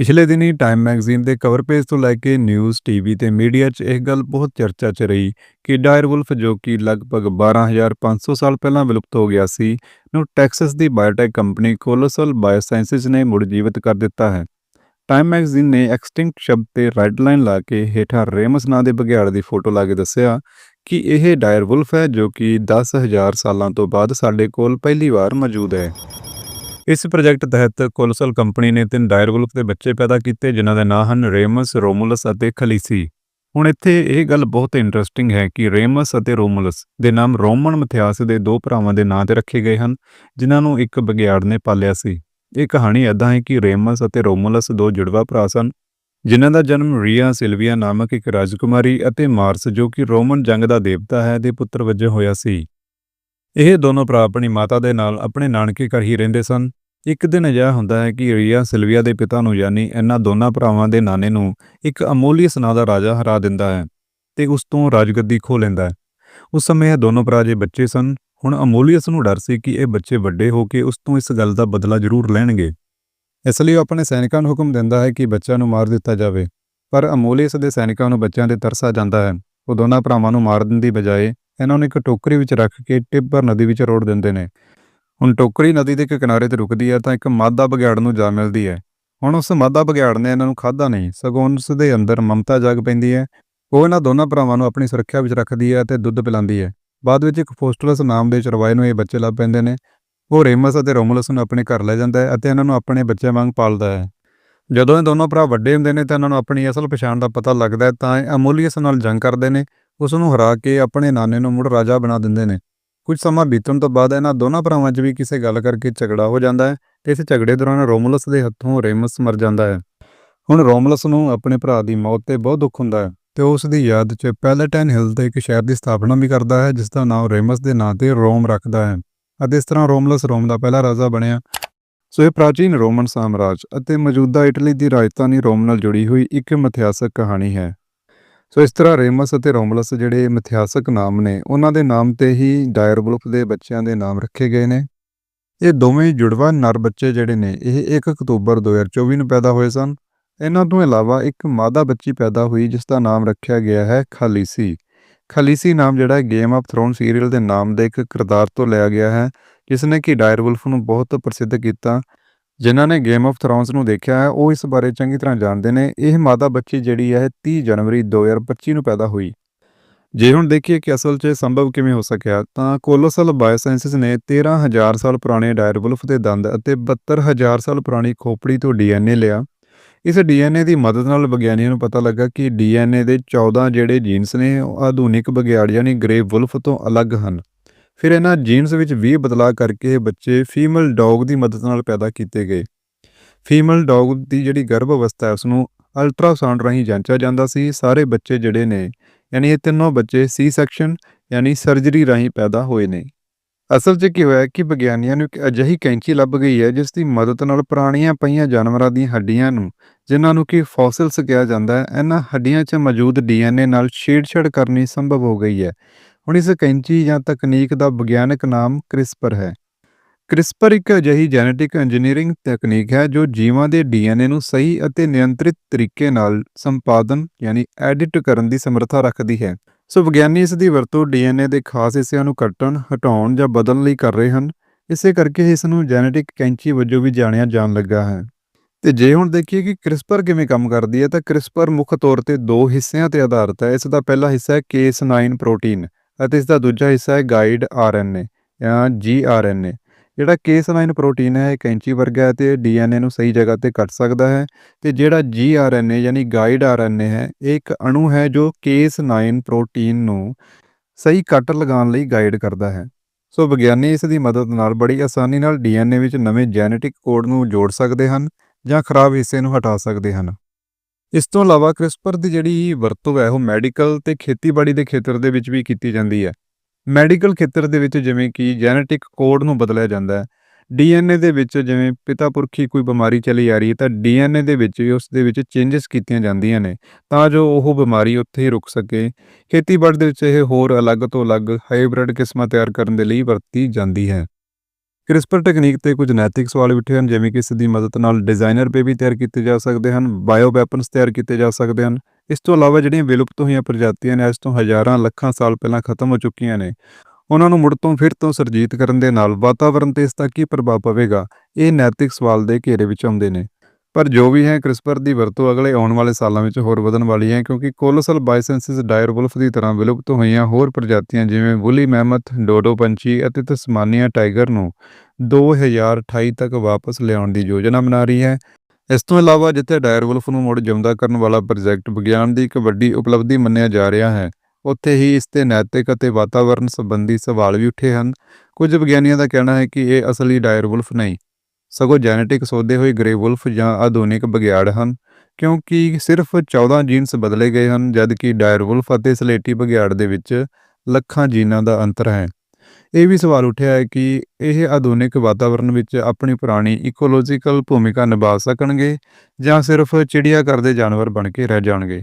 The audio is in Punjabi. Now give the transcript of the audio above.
ਪਿਛਲੇ ਦਿਨੀ ਟਾਈਮ ਮੈਗਜ਼ੀਨ ਦੇ ਕਵਰ ਪੇਜ ਤੋਂ ਲੈ ਕੇ ਨਿਊਜ਼, ਟੀਵੀ ਤੇ ਮੀਡੀਆ 'ਚ ਇਹ ਗੱਲ ਬਹੁਤ ਚਰਚਾ 'ਚ ਰਹੀ ਕਿ ਡਾਇਰਵੁਲਫ ਜੋ ਕਿ ਲਗਭਗ 12500 ਸਾਲ ਪਹਿਲਾਂ ਵਿਲੁਪਤ ਹੋ ਗਿਆ ਸੀ, ਨੂੰ ਟੈਕਸਸ ਦੀ ਬਾਇਓਟੈਕ ਕੰਪਨੀ ਕੋਲੋਸਲ ਬਾਇਓਸਾਇੰਸਿਸ ਨੇ ਮੁੜ ਜੀਵਿਤ ਕਰ ਦਿੱਤਾ ਹੈ। ਟਾਈਮ ਮੈਗਜ਼ੀਨ ਨੇ ਐਕਸਟਿੰਕਟ ਸ਼ਬਦ ਤੇ ਰੈੱਡ ਲਾਈਨ ਲਾ ਕੇ ਹੇਠਾਂ ਰੇਮਸ ਨਾਂ ਦੇ ਬਘਿਆੜ ਦੀ ਫੋਟੋ ਲਾ ਕੇ ਦੱਸਿਆ ਕਿ ਇਹ ਡਾਇਰਵੁਲਫ ਹੈ ਜੋ ਕਿ 10000 ਸਾਲਾਂ ਤੋਂ ਬਾਅਦ ਸਾਡੇ ਕੋਲ ਪਹਿਲੀ ਵਾਰ ਮੌਜੂਦ ਹੈ। ਇਸ ਪ੍ਰੋਜੈਕਟ ਤਹਿਤ ਕੋਲਸਲ ਕੰਪਨੀ ਨੇ ਤਿੰਨ ਡਾਇਰ ਡਾਇਰਵੁਲਫ ਦੇ ਬੱਚੇ ਪੈਦਾ ਕੀਤੇ ਜਿਨ੍ਹਾਂ ਦੇ ਨਾਂ ਹਨ ਰੇਮਸ, ਰੋਮੂਲਸ ਅਤੇ ਖਲੀਸੀ। ਹੁਣ ਇੱਥੇ ਇਹ ਗੱਲ ਬਹੁਤ ਇੰਟਰਸਟਿੰਗ ਹੈ ਕਿ ਰੇਮਸ ਅਤੇ ਰੋਮੂਲਸ ਦੇ ਨਾਮ ਰੋਮਨ ਮਿਥਿਹਾਸ ਦੇ ਦੋ ਭਰਾਵਾਂ ਦੇ ਨਾਂ ਤੇ ਰੱਖੇ ਗਏ ਹਨ ਜਿਨ੍ਹਾਂ ਨੂੰ ਇੱਕ ਬਗਿਆੜ ਨੇ ਪਾਲਿਆ ਸੀ। ਇਹ ਕਹਾਣੀ ਏਦਾਂ ਹੈ ਕਿ ਰੇਮਸ ਅਤੇ ਰੋਮੂਲਸ ਦੋ ਜੁੜਵਾ ਭਰਾ ਸਨ ਜਿਨ੍ਹਾਂ ਦਾ ਜਨਮ ਰੀਆ ਸਿਲਵੀਆ ਨਾਮਕ ਇੱਕ ਰਾਜਕੁਮਾਰੀ ਅਤੇ ਮਾਰਸ ਜੋ ਕਿ ਰੋਮਨ ਜੰਗ ਦਾ ਦੇਵਤਾ ਹੈ ਦੇ ਪੁੱਤਰ ਵਜੋਂ ਹੋਇਆ ਸੀ। ਇਹ ਦੋਨੋਂ ਭਰਾ ਆਪਣੀ ਮਾਤਾ ਦੇ ਨਾਲ ਆਪਣੇ ਨਾਨਕੇ ਘਰ ਹੀ ਰਹਿੰਦੇ ਸਨ। ਇੱਕ ਦਿਨ ਅਜਿਹਾ ਹੁੰਦਾ ਹੈ ਕਿ ਰੀਆ ਸਿਲਵੀਆ ਦੇ ਪਿਤਾ ਨੂੰ ਯਾਨੀ ਇਹਨਾਂ ਦੋਨਾਂ ਭਰਾਵਾਂ ਦੇ ਨਾਨੇ ਨੂੰ ਇੱਕ ਅਮੋਲੀਅਸ ਨਾਂ ਦਾ ਰਾਜਾ ਹਰਾ ਦਿੰਦਾ ਹੈ ਤੇ ਉਸ ਤੋਂ ਰਾਜਗੱਦੀ ਖੋਹ ਲੈਂਦਾ ਹੈ। ਉਸ ਸਮੇਂ ਇਹ ਦੋਨੋਂ ਭਰਾ ਜੇ ਬੱਚੇ ਸਨ। ਹੁਣ ਅਮੋਲੀਅਸ ਨੂੰ ਡਰ ਸੀ ਕਿ ਇਹ ਬੱਚੇ ਵੱਡੇ ਹੋ ਕੇ ਉਸ ਤੋਂ ਇਸ ਗੱਲ ਦਾ ਬਦਲਾ ਜ਼ਰੂਰ ਲੈਣਗੇ। ਇਸ ਲਈ ਉਹ ਆਪਣੇ ਸੈਨਿਕਾਂ ਨੂੰ ਹੁਕਮ ਦਿੰਦਾ ਹੈ ਕਿ ਬੱਚਿਆਂ ਨੂੰ ਮਾਰ ਦਿੱਤਾ ਜਾਵੇ। ਪਰ ਅਮੋਲੀਅਸ ਦੇ ਸੈਨਿਕਾਂ ਨੂੰ ਬੱਚਿਆਂ ਤੇ ਤਰਸ ਆ ਜਾਂਦਾ ਹੈ। ਉਹ ਦੋਨਾਂ ਭਰਾਵਾਂ ਨੂੰ ਮਾਰਨ ਦੀ ਬਜਾਏ ਇਹਨਾਂ ਨੂੰ ਇੱਕ ਟੋਕਰੀ ਵਿੱਚ ਰੱਖ ਕੇ ਟਿੱਬਰ ਨਦੀ ਵਿੱਚ ਰੋੜ ਦਿੰਦੇ ਨੇ। ਹੁਣ ਟੋਕਰੀ ਨਦੀ ਦੇ ਇੱਕ ਕਿਨਾਰੇ ਤੇ ਰੁਕਦੀ ਹੈ ਤਾਂ ਇੱਕ ਮਾਦਾ ਬਗਿਆੜ ਨੂੰ ਜਾ ਮਿਲਦੀ ਹੈ। ਹੁਣ ਉਸ ਮਾਦਾ ਬਗਿਆੜ ਨੇ ਇਹਨਾਂ ਨੂੰ ਖਾਧਾ ਨਹੀਂ, ਸਗੋਂ ਉਸ ਦੇ ਅੰਦਰ ਮਮਤਾ ਜਾਗ ਪੈਂਦੀ ਹੈ। ਉਹ ਇਹਨਾਂ ਦੋਨਾਂ ਭਰਾਵਾਂ ਨੂੰ ਆਪਣੀ ਸੁਰੱਖਿਆ ਵਿੱਚ ਰੱਖਦੀ ਹੈ ਅਤੇ ਦੁੱਧ ਪਿਲਾਉਂਦੀ ਹੈ। ਬਾਅਦ ਵਿੱਚ ਇੱਕ ਫੋਸਟਲਸ ਨਾਮ ਦੇ ਚਰਵਾਏ ਨੂੰ ਇਹ ਬੱਚੇ ਲੱਭ ਪੈਂਦੇ ਨੇ। ਉਹ ਰੇਮਸ ਅਤੇ ਰੋਮੂਲਸ ਨੂੰ ਆਪਣੇ ਘਰ ਲੈ ਜਾਂਦਾ ਹੈ ਅਤੇ ਇਹਨਾਂ ਨੂੰ ਆਪਣੇ ਬੱਚਿਆਂ ਵਾਂਗ ਪਾਲਦਾ ਹੈ। ਜਦੋਂ ਇਹ ਦੋਨੋਂ ਭਰਾ ਵੱਡੇ ਹੁੰਦੇ ਨੇ ਤਾਂ ਇਹਨਾਂ ਨੂੰ ਆਪਣੀ ਅਸਲ ਪਛਾਣ ਦਾ ਪਤਾ ਲੱਗਦਾ ਹੈ ਤਾਂ ਇਹ ਅਮੋਲੀਅਸ ਨਾਲ ਜੰਗ ਕਰਦੇ ਨੇ। ਉਸ ਨੂੰ ਹਰਾ ਕੇ ਆਪਣੇ ਨਾਨੇ ਨੂੰ ਮੁੜ ਰਾਜਾ ਬਣਾ ਦਿੰਦੇ ਨੇ। ਕੁਝ ਸਮਾਂ ਬੀਤਣ ਤੋਂ ਬਾਅਦ ਇਹਨਾਂ ਦੋਨਾਂ ਭਰਾਵਾਂ 'ਚ ਵੀ ਕਿਸੇ ਗੱਲ ਕਰਕੇ ਝਗੜਾ ਹੋ ਜਾਂਦਾ ਹੈ ਤੇ ਇਸ ਝਗੜੇ ਦੌਰਾਨ ਰੋਮਲਸ ਦੇ ਹੱਥੋਂ ਰੇਮਸ ਮਰ ਜਾਂਦਾ ਹੈ। ਹੁਣ ਰੋਮਲਸ ਨੂੰ ਆਪਣੇ ਭਰਾ ਦੀ ਮੌਤ ਤੇ ਬਹੁਤ ਦੁੱਖ ਹੁੰਦਾ ਹੈ ਤੇ ਉਹ ਉਸ ਦੀ ਯਾਦ 'ਚ ਪੈਲੇਟਾਈਨ ਹਿਲ ਤੇ ਇੱਕ ਸ਼ਹਿਰ ਦੀ ਸਥਾਪਨਾ ਵੀ ਕਰਦਾ ਹੈ ਜਿਸ ਦਾ ਨਾਮ ਰੇਮਸ ਦੇ ਨਾਂ ਤੇ ਰੋਮ ਰੱਖਦਾ ਹੈ ਅਤੇ ਇਸ ਤਰ੍ਹਾਂ ਰੋਮਲਸ ਰੋਮ ਦਾ ਪਹਿਲਾ ਰਾਜਾ ਬਣਿਆ। ਸੋ ਇਹ ਪ੍ਰਾਚੀਨ ਰੋਮਨ ਸਾਮਰਾਜ ਅਤੇ ਮੌਜੂਦਾ ਇਟਲੀ ਦੀ ਰਾਜਧਾਨੀ ਰੋਮ ਨਾਲ ਜੁੜੀ ਹੋਈ ਇੱਕ ਮਿਥਿਹਾਸਕ ਕਹਾਣੀ ਹੈ। ਸੋ ਇਸ ਤਰ੍ਹਾਂ ਰੇਮਸ ਅਤੇ ਰੋਮਲਸ ਜਿਹੜੇ ਮਿਥਿਹਾਸਕ ਨਾਮ ਨੇ, ਉਹਨਾਂ ਦੇ ਨਾਮ ਤੇ ਹੀ ਡਾਇਰਵੁਲਫ ਦੇ ਬੱਚਿਆਂ ਦੇ ਨਾਮ ਰੱਖੇ ਗਏ ਨੇ। ਇਹ ਦੋਵੇਂ ਜੁੜਵਾ ਨਰ ਬੱਚੇ ਜਿਹੜੇ ਨੇ, ਇਹ 1 ਅਕਤੂਬਰ 2024 ਨੂੰ ਪੈਦਾ ਹੋਏ ਸਨ। ਇਹਨਾਂ ਤੋਂ ਇਲਾਵਾ ਇੱਕ ਮਾਦਾ ਬੱਚੀ ਪੈਦਾ ਹੋਈ, ਜਿਸ ਦਾ ਨਾਮ ਰੱਖਿਆ ਗਿਆ ਹੈ ਖਾਲੀਸੀ। ਖਾਲੀਸੀ ਨਾਮ ਜਿਹੜਾ ਗੇਮ ਆਫ ਥਰੋਨ ਸੀਰੀਅਲ ਦੇ ਨਾਮ ਦੇ ਇੱਕ ਕਿਰਦਾਰ ਤੋਂ ਲਿਆ ਗਿਆ ਹੈ, ਜਿਸ ਨੇ ਕਿ ਡਾਇਰਵੁਲਫ ਨੂੰ ਬਹੁਤ ਪ੍ਰਸਿੱਧ ਕੀਤਾ। ਜਿਨ੍ਹਾਂ ਨੇ ਗੇਮ ਆਫ ਥਰੋਨਸ ਨੂੰ ਦੇਖਿਆ ਹੈ, ਉਹ ਇਸ ਬਾਰੇ ਚੰਗੀ ਤਰ੍ਹਾਂ ਜਾਣਦੇ ਨੇ। ਇਹ ਮਾਦਾ ਬੱਚੀ ਜਿਹੜੀ ਹੈ 30 ਜਨਵਰੀ 2025 ਨੂੰ ਪੈਦਾ ਹੋਈ। ਜੇ ਹੁਣ ਦੇਖੀਏ ਕਿ ਅਸਲ 'ਚ ਇਹ ਸੰਭਵ ਕਿਵੇਂ ਹੋ ਸਕਿਆ, ਤਾਂ ਕੋਲੋਸਲ ਬਾਇਓਸਾਇੰਸਿਜ਼ ਨੇ 13000 ਸਾਲ ਪੁਰਾਣੇ ਡਾਇਰਵੁਲਫ ਦੇ ਦੰਦ ਅਤੇ 72000 ਸਾਲ ਪੁਰਾਣੀ ਖੋਪੜੀ ਤੋਂ ਡੀਐਨਏ ਲਿਆ। ਇਸ ਡੀਐਨਏ ਦੀ ਮਦਦ ਨਾਲ ਵਿਗਿਆਨੀਆਂ ਨੂੰ ਪਤਾ ਲੱਗਾ ਕਿ ਡੀਐਨਏ ਦੇ 14 ਜਿਹੜੇ ਜੀਨਸ ਨੇ, ਉਹ ਆਧੁਨਿਕ ਬਘਿਆੜ ਯਾਨੀ ਗ੍ਰੇ ਵੁਲਫ ਤੋਂ ਅਲੱਗ ਹਨ। ਫਿਰ ਇਹਨਾਂ ਜੀਨਸ ਵਿੱਚ 20 ਬਦਲਾਅ ਕਰਕੇ ਇਹ ਬੱਚੇ ਫੀਮੇਲ ਡੌਗ ਦੀ ਮਦਦ ਨਾਲ ਪੈਦਾ ਕੀਤੇ ਗਏ। ਫੀਮੇਲ ਡੌਗ ਦੀ ਜਿਹੜੀ ਗਰਭ ਅਵਸਥਾ ਹੈ ਉਸ ਨੂੰ ਅਲਟਰਾਸਾਊਂਡ ਰਾਹੀਂ ਜਾਂਚਿਆ ਜਾਂਦਾ ਸੀ। ਸਾਰੇ ਬੱਚੇ ਜਿਹੜੇ ਨੇ, ਯਾਨੀ ਇਹ ਤਿੰਨੋਂ ਬੱਚੇ ਸੀ ਸੈਕਸ਼ਨ ਯਾਨੀ ਸਰਜਰੀ ਰਾਹੀਂ ਪੈਦਾ ਹੋਏ ਨੇ। ਅਸਲ 'ਚ ਕੀ ਹੋਇਆ ਕਿ ਵਿਗਿਆਨੀਆਂ ਨੂੰ ਇੱਕ ਅਜਿਹੀ ਕੈਂਚੀ ਲੱਭ ਗਈ ਹੈ, ਜਿਸ ਦੀ ਮਦਦ ਨਾਲ ਪੁਰਾਣੀਆਂ ਪਈਆਂ ਜਾਨਵਰਾਂ ਦੀਆਂ ਹੱਡੀਆਂ ਨੂੰ, ਜਿਨ੍ਹਾਂ ਨੂੰ ਕਿ ਫੋਸਿਲਸ ਕਿਹਾ ਜਾਂਦਾ ਹੈ, ਇਹਨਾਂ ਹੱਡੀਆਂ 'ਚ ਮੌਜੂਦ ਡੀਐਨਏ ਨਾਲ ਛੇੜਛਾੜ ਕਰਨੀ ਸੰਭਵ ਹੋ ਗਈ ਹੈ। ਹੁਣ ਇਸ ਕੈਂਚੀ ਜਾਂ ਤਕਨੀਕ ਦਾ ਵਿਗਿਆਨਕ ਨਾਮ ਕ੍ਰਿਸਪਰ ਹੈ। ਕ੍ਰਿਸਪਰ ਇੱਕ ਅਜਿਹੀ ਜੈਨੇਟਿਕ ਇੰਜੀਨੀਅਰਿੰਗ ਤਕਨੀਕ ਹੈ ਜੋ ਜੀਵਾਂ ਦੇ ਡੀਐਨਏ ਨੂੰ ਸਹੀ ਅਤੇ ਨਿਯੰਤਰਿਤ ਤਰੀਕੇ ਨਾਲ ਸੰਪਾਦਨ ਯਾਨੀ ਐਡਿਟ ਕਰਨ ਦੀ ਸਮਰੱਥਾ ਰੱਖਦੀ ਹੈ। ਸੋ ਵਿਗਿਆਨੀ ਇਸ ਦੀ ਵਰਤੋਂ ਡੀਐਨਏ ਦੇ ਖਾਸ ਹਿੱਸਿਆਂ ਨੂੰ ਕੱਟਣ, ਹਟਾਉਣ ਜਾਂ ਬਦਲਣ ਲਈ ਕਰ ਰਹੇ ਹਨ। ਇਸੇ ਕਰਕੇ ਇਸ ਨੂੰ ਜੈਨੇਟਿਕ ਕੈਂਚੀ ਵਜੋਂ ਵੀ ਜਾਣਿਆ ਜਾਣ ਲੱਗਾ ਹੈ। ਤੇ ਜੇ ਹੁਣ ਦੇਖੀਏ ਕਿ ਕ੍ਰਿਸਪਰ ਕਿਵੇਂ ਕੰਮ ਕਰਦੀ ਹੈ ਤਾਂ ਕ੍ਰਿਸਪਰ ਮੁੱਖ ਤੌਰ ਤੇ ਦੋ ਹਿੱਸਿਆਂ ਤੇ ਆਧਾਰਿਤ ਹੈ। ਇਸ ਦਾ ਪਹਿਲਾ ਹਿੱਸਾ ਹੈ ਕੇਸ9 ਪ੍ਰੋਟੀਨ ਅਤੇ ਇਸ ਦਾ ਦੂਜਾ ਹਿੱਸਾ ਹੈ ਗਾਈਡ ਆਰਐਨਏ ਜਾਂ ਜੀਆਰਐਨਏ। ਜਿਹੜਾ ਕੇਸ9 ਪ੍ਰੋਟੀਨ ਹੈ, ਇਹ ਕੈਂਚੀ ਵਰਗਾ ਹੈ ਤੇ ਡੀਐਨਏ ਨੂੰ ਸਹੀ ਜਗ੍ਹਾ ਤੇ ਕੱਟ ਸਕਦਾ ਹੈ ਤੇ ਜਿਹੜਾ ਜੀਆਰਐਨਏ ਯਾਨੀ ਗਾਈਡ ਆਰਐਨਏ ਹੈ, ਇਹ ਇੱਕ ਅਣੂ ਹੈ ਜੋ ਕੇਸ9 ਪ੍ਰੋਟੀਨ ਨੂੰ ਸਹੀ ਕੱਟ ਲਗਾਉਣ ਲਈ ਗਾਈਡ ਕਰਦਾ ਹੈ। ਸੋ ਵਿਗਿਆਨੀ ਇਸ ਦੀ ਮਦਦ ਨਾਲ ਬੜੀ ਆਸਾਨੀ ਨਾਲ ਡੀਐਨਏ ਵਿੱਚ ਨਵੇਂ ਜੈਨੇਟਿਕ ਕੋਡ ਨੂੰ ਜੋੜ ਸਕਦੇ ਹਨ ਜਾਂ ਖਰਾਬ ਹਿੱਸੇ ਨੂੰ ਹਟਾ ਸਕਦੇ ਹਨ। ਇਸ ਤੋਂ ਇਲਾਵਾ ਕ੍ਰਿਸਪਰ ਦੀ ਜਿਹੜੀ ਵਰਤੋਂ ਹੈ, ਉਹ ਮੈਡੀਕਲ ਤੇ ਖੇਤੀਬਾੜੀ ਦੇ ਖੇਤਰ ਦੇ ਵਿੱਚ ਵੀ ਕੀਤੀ ਜਾਂਦੀ ਹੈ। ਮੈਡੀਕਲ ਖੇਤਰ ਦੇ ਵਿੱਚ ਜਿਵੇਂ ਕਿ ਜੈਨੇਟਿਕ ਕੋਡ ਨੂੰ ਬਦਲਿਆ ਜਾਂਦਾ ਹੈ। ਡੀਐਨਏ ਦੇ ਵਿੱਚ ਜਿਵੇਂ ਪਿਤਾ ਪੁਰਖੀ ਕੋਈ ਬਿਮਾਰੀ ਚਲੀ ਆ ਰਹੀ ਹੈ, ਤਾਂ ਡੀਐਨਏ ਦੇ ਵਿੱਚ ਵੀ ਉਸ ਦੇ ਵਿੱਚ ਚੇਂਜਸ ਕੀਤੀਆਂ ਜਾਂਦੀਆਂ ਨੇ, ਤਾਂ ਜੋ ਉਹ ਬਿਮਾਰੀ ਉੱਥੇ ਹੀ ਰੁਕ ਸਕੇ। ਖੇਤੀਬਾੜੀ ਦੇ ਵਿੱਚ ਇਹ ਹੋਰ ਅਲੱਗ ਤੋਂ ਅਲੱਗ ਹਾਈਬ੍ਰਿਡ ਕਿਸਮਾਂ ਤਿਆਰ ਕਰਨ ਦੇ ਲਈ ਵਰਤੀ ਜਾਂਦੀ ਹੈ। ਕ੍ਰਿਸਪਰ ਟੈਕਨੀਕ ਤੇ ਕੁਝ ਨੈਤਿਕ ਸਵਾਲ ਵੀ ਉੱਠੇ ਹਨ, ਜਿਵੇਂ ਕਿ ਇਸ ਦੀ ਮਦਦ ਨਾਲ ਡਿਜ਼ਾਈਨਰ ਬੇਬੀ ਤਿਆਰ ਕੀਤੇ ਜਾ ਸਕਦੇ ਹਨ ਬਾਇਓ ਵੈਪਨਸ ਤਿਆਰ ਕੀਤੇ ਜਾ ਸਕਦੇ ਹਨ। ਇਸ ਤੋਂ ਇਲਾਵਾ ਜਿਹੜੀਆਂ ਵਿਲੁਪਤ ਹੋਈਆਂ ਪ੍ਰਜਾਤੀਆਂ ਨੇ ਅੱਜ ਤੋਂ ਹਜ਼ਾਰਾਂ ਲੱਖਾਂ ਸਾਲ ਪਹਿਲਾਂ ਖਤਮ ਹੋ ਚੁੱਕੀਆਂ ਨੇ, ਉਹਨਾਂ ਨੂੰ ਮੁੜ ਤੋਂ ਫਿਰ ਤੋਂ ਸਰਜੀਤ ਕਰਨ ਦੇ ਨਾਲ ਵਾਤਾਵਰਣ ਤੇ ਇਸ ਦਾ ਕੀ ਪ੍ਰਭਾਵ ਪਵੇਗਾ, ਇਹ ਨੈਤਿਕ ਸਵਾਲ ਦੇ ਘੇਰੇ ਵਿੱਚ ਆਉਂਦੇ ਨੇ। ਪਰ ਜੋ ਵੀ ਹੈ ਕ੍ਰਿਸਪਰ ਦੀ ਵਰਤੋਂ ਅਗਲੇ ਆਉਣ ਵਾਲੇ ਸਾਲਾਂ ਵਿੱਚ ਹੋਰ ਵਧਣ ਵਾਲੀ ਹੈ, ਕਿਉਂਕਿ ਕੋਲੋਸਲ ਬਾਇਸੈਂਸਿਸ ਡਾਇਰਵੁਲਫ ਦੀ ਤਰ੍ਹਾਂ ਵਿਲੁਪਤ ਹੋਈਆਂ ਹੋਰ ਪ੍ਰਜਾਤੀਆਂ ਜਿਵੇਂ ਵੁਲੀ ਮੈਮਥ, ਡੋਡੋ ਪੰਛੀ ਅਤੇ ਤਸਮਾਨੀਆ ਟਾਈਗਰ ਨੂੰ 2028 ਤੱਕ ਵਾਪਸ ਲਿਆਉਣ ਦੀ ਯੋਜਨਾ ਬਣਾ ਰਹੀ ਹੈ। ਇਸ ਤੋਂ ਇਲਾਵਾ ਜਿੱਥੇ ਡਾਇਰ ਵੁਲਫ ਨੂੰ ਮੁੜ ਜਿਉਂਦਾ ਕਰਨ ਵਾਲਾ ਪ੍ਰੋਜੈਕਟ ਵਿਗਿਆਨ ਦੀ ਇੱਕ ਵੱਡੀ ਉਪਲਬਧੀ ਮੰਨਿਆ ਜਾ ਰਿਹਾ ਹੈ, ਉੱਥੇ ਹੀ ਇਸ ਤੇ ਨੈਤਿਕ ਅਤੇ ਵਾਤਾਵਰਣ ਸੰਬੰਧੀ ਸਵਾਲ ਵੀ ਉੱਠੇ ਹਨ। ਕੁਝ ਵਿਗਿਆਨੀਆਂ ਦਾ ਕਹਿਣਾ ਹੈ ਕਿ ਇਹ ਅਸਲੀ ਡਾਇਰ ਵੁਲਫ ਨਹੀਂ। ਸਗੋਂ ਜੈਨੇਟਿਕ ਸੋਧੇ ਹੋਏ ਗ੍ਰੇ ਵੁਲਫ ਜਾਂ ਆਧੁਨਿਕ ਬਗਿਆੜ ਹਨ, ਕਿਉਂਕਿ ਸਿਰਫ 14 ਜੀਨਸ ਬਦਲੇ ਗਏ ਹਨ, ਜਦਕਿ ਡਾਇਰ ਵੁਲਫ ਅਤੇ ਸਲੇਟੀ ਬਗਿਆੜ ਦੇ ਵਿੱਚ ਲੱਖਾਂ ਜੀਨਾਂ ਦਾ ਅੰਤਰ ਹੈ। ਇਹ ਵੀ ਸਵਾਲ ਉੱਠਿਆ ਹੈ ਕਿ ਇਹ ਆਧੁਨਿਕ ਵਾਤਾਵਰਣ ਵਿੱਚ ਆਪਣੀ ਪੁਰਾਣੀ ਇਕੋਲੋਜੀਕਲ ਭੂਮਿਕਾ ਨਿਭਾ ਸਕਣਗੇ ਜਾਂ ਸਿਰਫ ਚਿੜੀਆ ਘਰ ਦੇ ਜਾਨਵਰ ਬਣ ਕੇ ਰਹਿ ਜਾਣਗੇ।